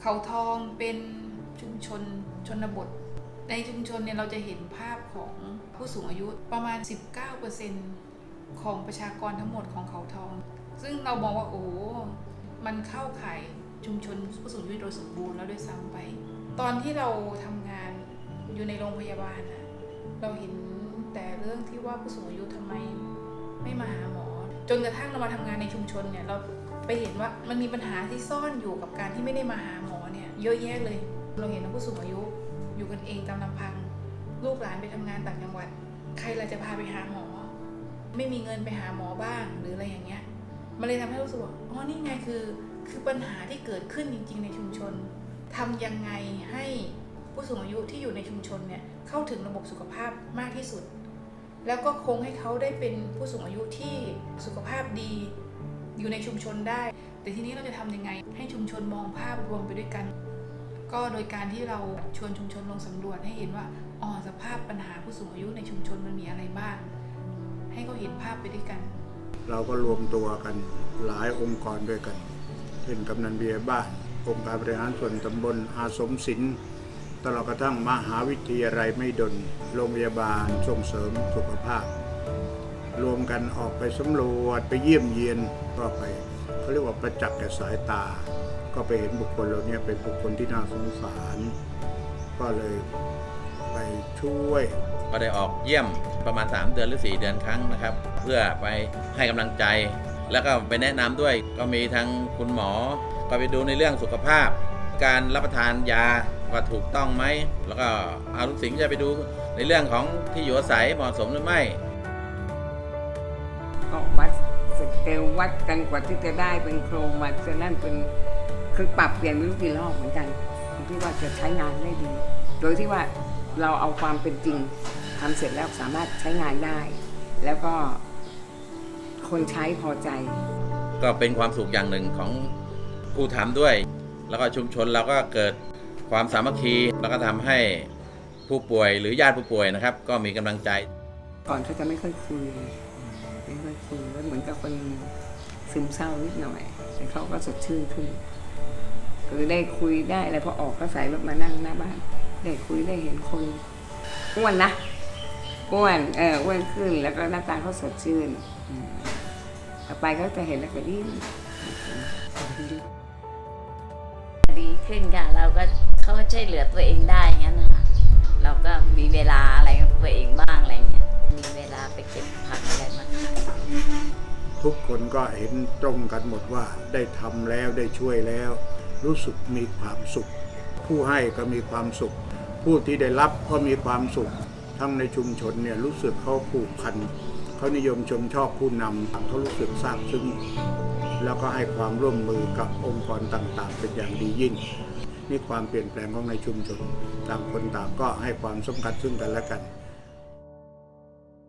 เขาทองเป็นชุมชนชนบท ในชุมชนเนี่ยเราจะเห็นภาพของผู้สูงอายุประมาณ 19%ของประชากรทั้งหมดของเขาทอง ซึ่งเรามองว่าโอ้ มันเข้าข่ายชุมชนผู้สูงอายุโดยสมบูรณ์แล้วด้วยซ้ำไป ตอนที่เราทำงานอยู่ในโรงพยาบาลนะเราเห็นแต่เรื่องที่ว่าผู้สูงอายุทำไมไม่มาหาหมอ จนกระทั่งเรามาทำงานในชุมชนเนี่ยเรา ไปเห็นว่ามันมีปัญหาที่ซ่อนอยู่กับการที่ไม่ได้มาหาหมอเนี่ยเยอะแยะเลย เราเห็นผู้สูงอายุอยู่กันเองตามลำพัง ลูกหลานไปทำงานต่างจังหวัด ใครเราจะพาไปหาหมอ ไม่มีเงินไปหาหมอบ้างหรืออะไรอย่างเงี้ยมันเลยทำให้รู้สึกว่าอ๋อนี่ไงคือคือปัญหาที่เกิดขึ้นจริง ๆ ในชุมชนทำยังไงให้ผู้สูงอายุที่อยู่ในชุมชนเนี่ยเข้าถึงระบบสุขภาพมากที่สุด แล้วก็คงให้เขาได้เป็นผู้สูงอายุที่สุขภาพดี อยู่ในชุมชนได้ แต่ทีนี้เราจะทำยังไง ให้ชุมชนมองภาพรวมไปด้วยกัน ก็โดยการที่เราชวนชุมชนลงสำรวจให้เห็นว่าอ๋อสภาพปัญหาผู้สูงอายุในชุมชนมันมีอะไรบ้าง ให้เขาเห็นภาพไปด้วยกัน เราก็รวมตัวกันหลายองค์กรด้วยกันเช่นกำนันเบียบ้านองค์การบริหารส่วนตำบลอาสมศิลป์ตลอดกระทั่งมหาวิทยาลัยไม่ดนโรงพยาบาลส่งเสริมสุขภาพ รวมกันออกไปสำรวจไปเยี่ยมเยียนก็ไปเขาเรียกว่าประจักษ์แก่สายตา ก็ไปเห็นบุคคลเหล่านี้เป็นบุคคลที่น่าสงสาร ก็เลยไปช่วย ก็ได้ออกเยี่ยมประมาณ 3 เดือนหรือ 4 เดือนครั้งนะครับ เพื่อไปให้กำลังใจ แล้วก็ไปแนะนำด้วยก็มีทั้งคุณหมอ ก็ไปดูในเรื่องสุขภาพ การรับประทานยาว่าถูกต้องไหม แล้วก็อาทุสิ่งจะไปดูในเรื่องของที่อยู่อาศัยเหมาะสมหรือไม่ ก็วัดสเกลวัดกันกว่าที่จะได้เป็นโครงมาจะนั่นเป็นคือปรับเปลี่ยนไม่รู้กี่รอบเหมือนกันที่ว่าจะใช้งานได้ดี โดยที่ว่าเราเอาความเป็นจริงทำเสร็จแล้วสามารถใช้งานได้ แล้วก็คนใช้พอใจ ก็เป็นความสุขอย่างหนึ่งของผู้ทำด้วย แล้วก็ชุมชนเราก็เกิดความสามัคคีแล้วก็ทำให้ผู้ป่วยหรือญาติผู้ป่วยนะครับ ก็มีกำลังใจ ก่อนเขาจะไม่ค่อยคุย ไม่ค่อยคุยแล้วเหมือนกับคนซึมเศร้านิดหน่อย แต่เขาก็สดชื่นขึ้นคือได้คุยได้อะไรพอออกก็ใส่รถมานั่งหน้าบ้าน ได้คุยได้เห็นคนอ้วนนะอ้วนเอออ้วนขึ้น แล้วก็หน้าตาเขาสดชื่นต่อไปเขาจะเห็นแล้วก็ยิ้มดีขึ้นค่ะ เราก็เขาก็ช่วยเหลือตัวเองได้งนั้นนะคะเราก็มีเวลาอะไรของตัวเอง ทุกคนก็เห็นตรงกันหมดว่าได้ทำแล้วได้ช่วยแล้ว รู้สึกมีความสุข ผู้ให้ก็มีความสุข ผู้ที่ได้รับก็มีความสุข ทั้งในชุมชนเนี่ยรู้สึกเขาผูกพันเขานิยมชมชอบผู้นำเขารู้สึกซาบซึ้งแล้วก็ให้ความร่วมมือกับองค์กรต่างๆ เป็นอย่างดียิ่งนี่ความเปลี่ยนแปลงของในชุมชนต่างคนต่างก็ให้ความสำคัญซึ่งกันและกัน